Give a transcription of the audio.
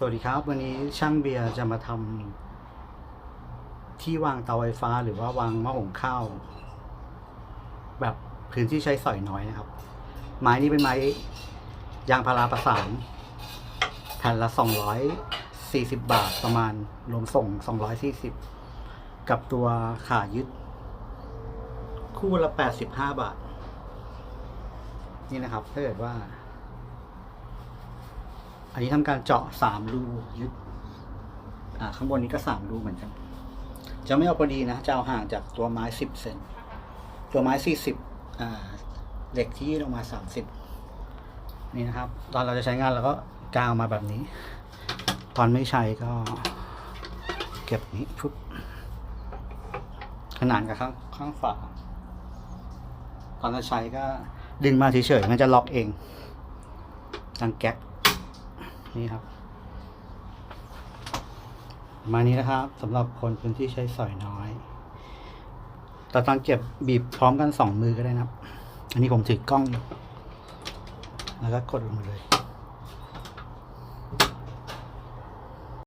สวัสดีครับ วันนี้ช่างเบียร์จะมาทำที่วางเตาไฟฟ้าหรือว่าวางหม้อหุงข้าวแบบพื้นที่ใช้สอยน้อยนะครับ ไม้นี้เป็นไม้ยางพาราประสานแผ่นละสองร้อยสี่สิบบาทประมาณรวมส่งสองร้อยสี่สิบกับตัวขายึด คู่ละแปดสิบห้าบาท นี่นะครับถ้าเกิดว่า อันนี้ทำการเจาะสามรูยึดอ่าข้างบนนี้ก็สามรูเหมือนกัน จะไม่เอาพอดีนะจะเอาห่างจากตัวไม้สิบเซนตัวไม้สี่สิบอ่าเหล็กที่ลงมาสามสิบนี่นะครับ ตอนเราจะใช้งานเราก็กาวมาแบบนี้ ตอนไม่ใช้ก็เก็บนี้ปุ๊บขนานกับข้างข้างฝาตอนเราใช้ก็ดึงมาเฉยๆมันจะล็อกเองดังแก๊ก นี่ครับ มานี้นะครับสำหรับคนพื้นที่ใช้สอยน้อย แต่ตอนเก็บบีบพร้อมกันสองมือก็ได้นะครับ อันนี้ผมถือกล้องอยู่แล้วก็กดลงมาเลย